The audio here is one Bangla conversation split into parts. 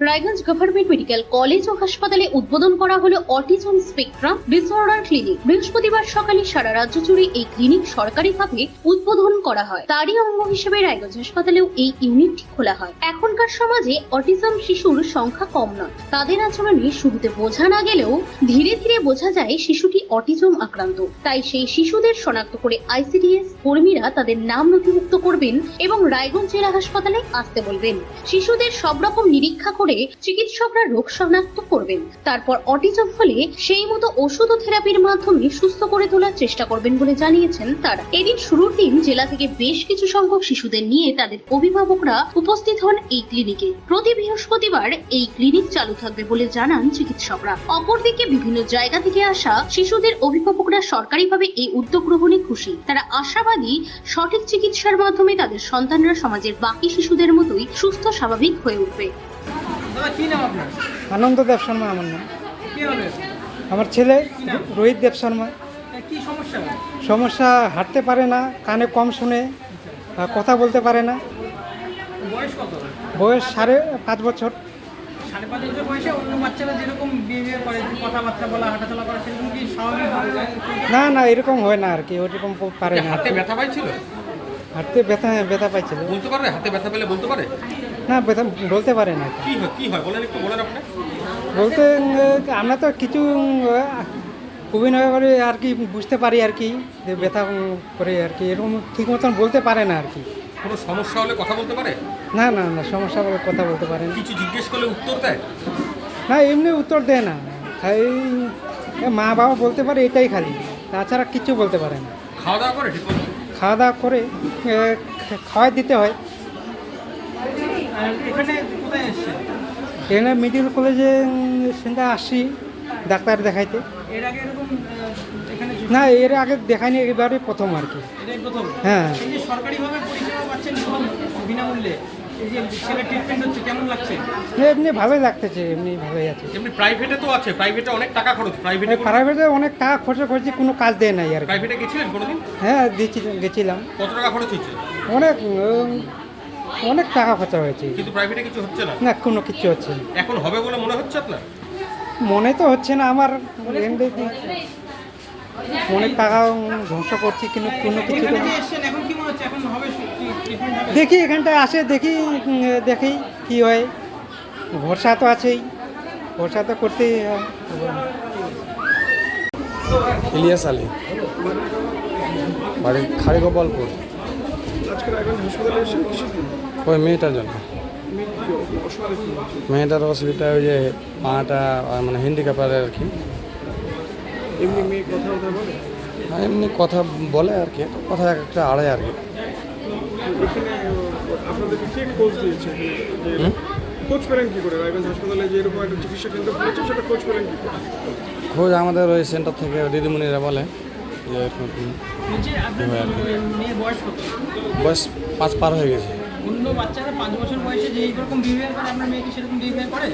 রায়গঞ্জ গভর্নমেন্ট মেডিকেল কলেজ ও হাসপাতালে উদ্বোধন করা হলো অটিজম স্পেকট্রাম ডিসঅর্ডার ক্লিনিক। বৃহস্পতিবার সকালে সারা রাজ্য জুড়ে এই ক্লিনিক সরকারিভাবে উদ্বোধন করা হয়। তারই অঙ্গ হিসেবে রায়গঞ্জ হাসপাতালেও এই ইউনিটটি খোলা হয়। এখনকার সমাজে অটিজম শিশুর সংখ্যা কম নয়। তাদের আচরণে শুরুতে বোঝা না গেলেও ধীরে ধীরে বোঝা যায় শিশুটি অটিজম আক্রান্ত। তাই সেই শিশুদের শনাক্ত করে আইসিডিএস কর্মীরা তাদের নাম নথিভুক্ত করবেন এবং রায়গঞ্জ জেলা হাসপাতালে আসতে বলবেন। শিশুদের সব রকম নিরীক্ষা করে চিকিৎসকরা রোগ শনাক্ত করবেন। তারপর অটিজম হলে সেই মতো ওষুধ ও থেরাপির মাধ্যমে সুস্থ করে তোলার চেষ্টা করবেন বলে জানিয়েছেন তারা। এদিন শুরুর দিন জেলা থেকে বেশ কিছু সংখ্যক শিশুদের নিয়ে তাদের অভিভাবকরা উপস্থিত হন এই ক্লিনিকে। প্রতি বৃহস্পতিবার এই ক্লিনিক চালু থাকবে বলে জানান চিকিৎসকরা। অপরদিকে বিভিন্ন জায়গা থেকে আসা শিশুদের অভিভাবকরা সরকারিভাবে এই উদ্যোগ গ্রহণে খুশি। তারা আশাবাদী, সঠিক চিকিৎসার মাধ্যমে তাদের সন্তানরা সমাজের বাকি শিশুদের মতোই সুস্থ, স্বাভাবিক হয়ে উঠবে। আনন্দ দেব শর্মা আমার নাম। আমার ছেলে রোহিত দেব শর্মা। সমস্যা হাঁটতে পারে না কানে কম শুনে কথা বলতে পারে না। বয়স সাড়ে পাঁচ বছর। না না এরকম হয় না আর কি ওরকম পারে না। হাতে ব্যথা পাইছিল? হাঁটতে ব্যথা ব্যথা পাইছিল। বলতে পারে হাতে ব্যথা পেলে বলতে পারে? না বলতে পারে না। কি হয় কি হয়? বলেন একটু বলেন আপনি। বলতে আমরা তো কিছু অভিনয় করে আর কি বুঝতে পারি আর কি যে ব্যথা করে আর কি এরকম ঠিক মতন বলতে পারে না আর কি। কোনো সমস্যা হলে কথা বলতে পারে? না না না সমস্যা বলে কথা বলতে পারে না। কিছু জিজ্ঞেস করলে উত্তর দেয়? না এমনি উত্তর দেয় না। এই মা বাবা বলতে পারে এটাই খালি তাছাড়া কিচ্ছু বলতে পারে না। খাওয়া দাওয়া করে খাওয়া দাওয়া করে খাওয়াই দিতে হয়। এখানে কোথায় মেডিকেল কলেজে সেখানে আসি ডাক্তার দেখাইতে। এর আগে এরকম আহ, এখানে না এর আগে দেখায়নি এবারে প্রথম আর কি। হ্যাঁ। এই যে সরকারিভাবে পরিষেবা পাচ্ছেন প্রথম বিনামূল্যে এই যে ছেলের ট্রিটমেন্ট হচ্ছে কেমন লাগছে? এমনি ভালোই লাগতেছে এমনি ভালোই আছে। এমনি প্রাইভেটে তো আছে প্রাইভেটে অনেক টাকা খরচ প্রাইভেটে প্রাইভেটে অনেক টাকা খরচা করছি কোনো কাজ দেয় নাই আর প্রাইভেটে গেছিলেন কোনোদিন? হ্যাঁ দিয়েছি গেছিলাম। কত টাকা খরচ হচ্ছে অনেক অনেক টাকা খরচা হয়েছে। কিন্তু প্রাইভেটে কিছু হচ্ছে না? না কোনো কিছু হচ্ছে না। এখন হবে বলে মনে হচ্ছে আপনার? মনে তো হচ্ছে না আমার অনেক টাকা ধ্বংস করছি কিন্তু কোনো কিছু তো- এখানে যে এসছেন? এখন কি মনে হচ্ছে? এখন হবে ট্রিটমেন্ট হবে? দেখি এখানটায় আসে দেখি দেখি কি হয়। ভরসা তো আছেই। ভরসা তো করতেই হয়। ইলিয়াস আলী বাড়ি ওই মেয়েটার জন্য। মেয়েটার অসুবিধা ওই যে পাটা মানে হ্যান্ডিক্যাপার আর কি। এমনি মেয়ে কথা কথা বলে? আর এমনি কথা বলে আর কি কথা এক একটা আড়াই আর কি। আপনাদেরকে কে কোচ দিয়েছে? যে পেলেন কি করে? রায়গঞ্জ হাসপাতালে যে এরকম একটা চিকিৎসা কেন্দ্র খুলেছে সেটা কোচ পেলেন কি করে? খোঁজ আমাদের ওই সেন্টার থেকে দিদিমণিরা বলে। যে এরকম বলছি আপনার মেয়ের বয়স পাঁচ পার হয়ে গেছে। অন্য বাচ্চারা পাঁচ বছর বয়সে যে এইরকম বিহেভিয়ার করে আপনার মেয়েকে সেরকম বিহেভিয়ার করে?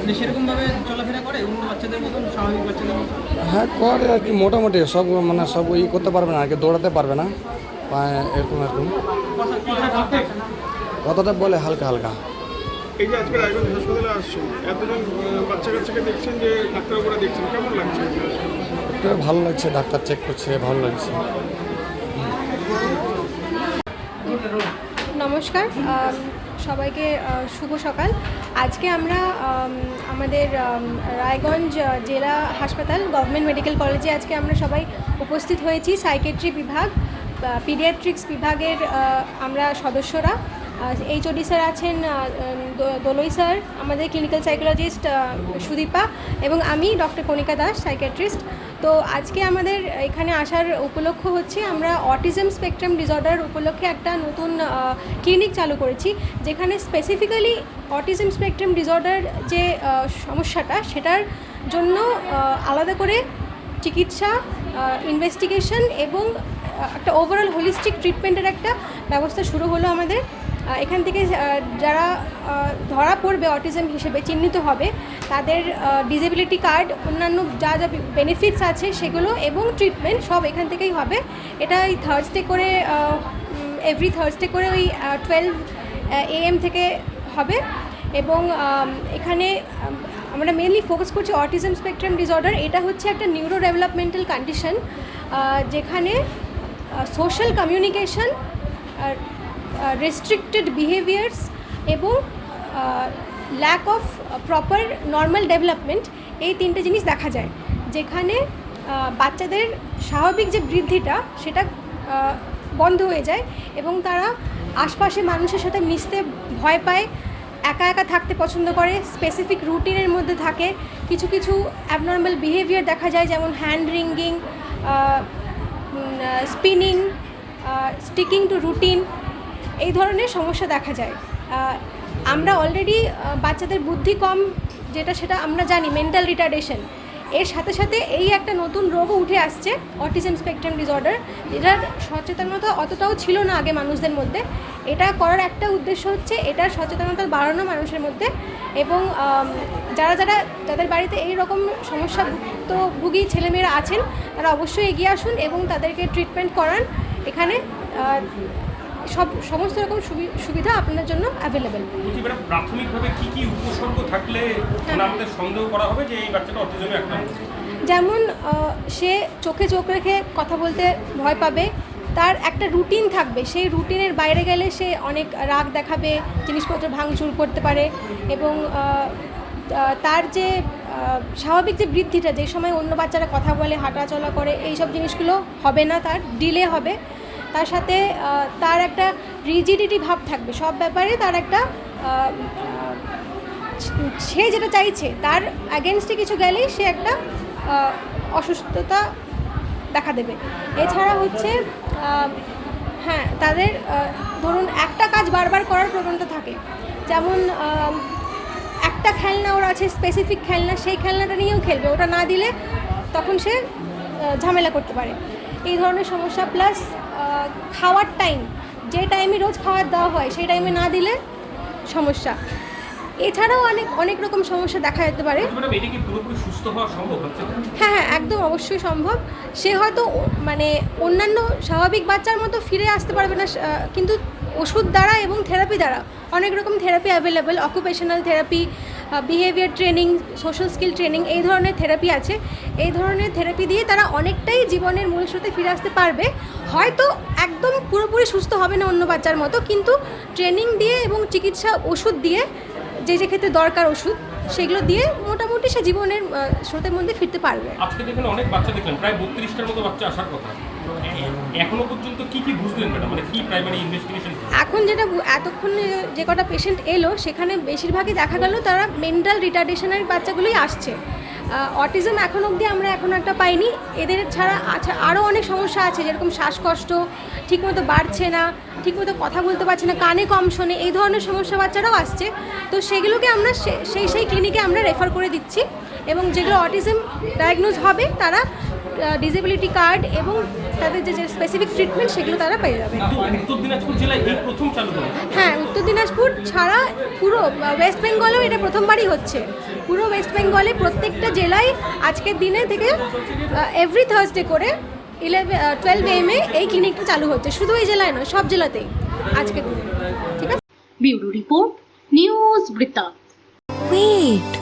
মানে সেরকমভাবে চলাফেরা করে অন্য বাচ্চাদের মতন স্বাভাবিক বাচ্চাদের মতন? হ্যাঁ করে আর কি মোটামুটি। সব মানে সব ই করতে পারবে না আর কি দৌড়াতে পারবে না। পায়ে এরকম এরকম। কথা কথা ঠিকঠাক কতটা বলে হালকা হালকা। এই যে আজকে রায়গঞ্জ হাসপাতালে আসছেন এতজন বাচ্চা কাচ্চাকে দেখছেন যে ডাক্তারবাবুরা দেখছেন কেমন লাগছে? একটু ভালো লাগছে, ডাক্তার চেক করছে, ভালো লাগছে। নমস্কার সবাইকে শুভ সকাল। আজকে আমরা আমাদের রায়গঞ্জ জেলা হাসপাতাল, গভর্নমেন্ট মেডিকেল কলেজে আজকে আমরা সবাই উপস্থিত হয়েছি। সাইকেট্রি বিভাগ পিডিয়াট্রিক্স বিভাগের আমরা সদস্যরা। এইচওডি স্যার আছেন দোলই স্যার, আমাদের ক্লিনিক্যাল সাইকোলজিস্ট সুদীপা, এবং আমি ডক্টর কণিকা দাস সাইকিয়াট্রিস্ট তো আজকে আমাদের এখানে আসার উপলক্ষ হচ্ছে আমরা অটিজম স্পেকট্রাম ডিসঅর্ডার উপলক্ষে একটা নতুন ক্লিনিক চালু করেছি, যেখানে স্পেসিফিক্যালি অটিজম স্পেকট্রাম ডিসঅর্ডার যে সমস্যাটা, সেটার জন্য আলাদা করে চিকিৎসা ইনভেস্টিগেশন এবং একটা ওভারঅল হোলিস্টিক ট্রিটমেন্টের একটা ব্যবস্থা শুরু হলো আমাদের। এখান থেকে যারা ধরা পড়বে অটিজম হিসেবে, চিহ্নিত হবে, তাদের ডিসেবিলিটি কার্ড অন্যান্য যা যা বেনিফিটস আছে সেগুলো এবং ট্রিটমেন্ট সব এখান থেকেই হবে। এটা এই থার্সডে করে এভরি থার্সডে করে ওই টুয়েলভ এএম থেকে হবে। এবং এখানে আমরা মেনলি ফোকাস করছি অটিজম স্পেকট্রাম ডিসঅর্ডার এটা হচ্ছে একটা নিউরো ডেভেলপমেন্টাল কন্ডিশন যেখানে সোশ্যাল কমিউনিকেশন রেস্ট্রিক্টেড বিহেভিয়ার্স এবং lack of proper normal development এই তিনটে জিনিস দেখা যায়। যেখানে বাচ্চাদের স্বাভাবিক যে বৃদ্ধিটা সেটা বন্ধ হয়ে যায় এবং তারা আশপাশে মানুষের সাথে মিশতে ভয় পায়, একা একা থাকতে পছন্দ করে স্পেসিফিক রুটিনের মধ্যে থাকে, কিছু কিছু অ্যাবনর্মাল বিহেভিয়ার দেখা যায় যেমন hand wringing spinning sticking to routine এই ধরনের সমস্যা দেখা যায়। আমরা অলরেডি বাচ্চাদের বুদ্ধি কম, যেটা সেটা আমরা জানি মেন্টাল রিটার্ডেশন এর সাথে সাথে এই একটা নতুন রোগও উঠে আসছে অটিজম স্পেকট্রাম ডিসঅর্ডার এটার সচেতনতা অতটাও ছিল না আগে মানুষদের মধ্যে। এটা করার একটা উদ্দেশ্য হচ্ছে, এটার সচেতনতা বাড়ানো মানুষের মধ্যে এবং যারা যারা, যাদের বাড়িতে এই রকম সমস্যাভুক্ত ভুগী ছেলেমেয়েরা আছেন, তারা অবশ্যই এগিয়ে আসুন এবং তাদেরকে ট্রিটমেন্ট করান। এখানে সব সমস্ত রকম সুবি- সুবিধা আপনার জন্য অ্যাভেলেবেল প্রাথমিকভাবে কি কি উপসর্গ থাকলে মানে আমাদের সন্দেহ করা হবে যে এই বাচ্চাটা অটিজমে আক্রান্ত? যেমন সে চোখে চোখ রেখে কথা বলতে ভয় পাবে তার একটা রুটিন থাকবে। সেই রুটিনের বাইরে গেলে সে অনেক রাগ দেখাবে জিনিসপত্র ভাঙচুর করতে পারে এবং তার যে স্বাভাবিক যে বৃদ্ধিটা যে সময় অন্য বাচ্চারা কথা বলে হাঁটাচলা করে এই সব জিনিসগুলো হবে না তার ডিলে হবে। তার সাথে তার একটা রিজিডিটি ভাব থাকবে। সব ব্যাপারে তার একটা সে যেটা চাইছে, তার অ্যাগেনস্টে কিছু গেলেই সে একটা অসুস্থতা দেখা দেবে। এছাড়া হচ্ছে হ্যাঁ তাদের ধরুন একটা কাজ বারবার করার প্রবণতা থাকে। যেমন একটা খেলনা ওর আছে স্পেসিফিক খেলনা, সেই খেলনাটা নিয়েও খেলবে। ওটা না দিলে তখন সে ঝামেলা করতে পারে। এই ধরনের সমস্যা প্লাস খাওয়ার টাইম যে টাইমে রোজ খাবার দেওয়া হয় সেই টাইমে না দিলে সমস্যা। এছাড়াও অনেক অনেক রকম সমস্যা দেখা যেতে পারে। হচ্ছে? হ্যাঁ হ্যাঁ একদম অবশ্যই সম্ভব। সে হয়তো মানে অন্যান্য স্বাভাবিক বাচ্চার মতো ফিরে আসতে পারবে না কিন্তু ওষুধ দ্বারা এবং থেরাপি দ্বারা অনেক রকম therapy available occupational therapy behaviour training social skill training এই ধরনের থেরাপি আছে। এই ধরনের থেরাপি দিয়ে তারা অনেকটাই জীবনের মূল স্রোতে ফিরে আসতে পারবে। হয়তো একদম পুরোপুরি সুস্থ হবে না অন্য বাচ্চার মতো কিন্তু ট্রেনিং দিয়ে এবং চিকিৎসা ওষুধ দিয়ে যে যে ক্ষেত্রে দরকার ওষুধ সেগুলো দিয়ে মোটামুটি সে জীবনের স্রোতের মধ্যে ফিরতে পারবে। আজকে অনেক বাচ্চা দেখলাম প্রায় বত্রিশটার মতো বাচ্চা আসার কথা। এখনও পর্যন্ত কি কি বুঝলেন ম্যাডাম? মানে কি প্রাইমারি ইনভেস্টিগেশন এখন যেটা এতক্ষণে যে কটা পেশেন্ট এলো সেখানে বেশিরভাগই দেখা গেল তারা মেন্টাল রিটার্ডেশনের বাচ্চাগুলোই আসছে। অটিজম এখন অবধি আমরা এখন একটা পাইনি। এদের ছাড়া আচ্ছা আরও অনেক সমস্যা আছে, যেরকম শ্বাসকষ্ট, ঠিকমতো বাড়ছে না, ঠিকমতো কথা বলতে পারছে না, কানে কম শোনে, এই ধরনের সমস্যা বাচ্চারাও আসছে। তো সেগুলোকে আমরা সেই সেই ক্লিনিকে আমরা রেফার করে দিচ্ছি এবং যেগুলো অটিজম ডায়াগনোজ হবে, তারা ডিসেবিলিটি কার্ড এবং তাদের যে যে স্পেসিফিক ট্রিটমেন্ট সেগুলো তারা পেয়ে যাবে। উত্তর দিনাজপুর জেলায় এই প্রথম চালু হলো হ্যাঁ উত্তর দিনাজপুর ছাড়া পুরো ওয়েস্ট বেঙ্গলেও এটা প্রথমবারই হচ্ছে। পুরো ওয়েস্ট বেঙ্গলে প্রত্যেকটা জেলায় আজকের দিনে থেকে এভরি থার্সডে করে ইলেভেন টুয়েলভ এম এ এই ক্লিনিকটা চালু হচ্ছে। শুধু এই জেলায় নয় সব জেলাতেই আজকের দিনে। ঠিক আছে? ব্যুরো রিপোর্ট নিউজ বৃত্তান্ত। Wait.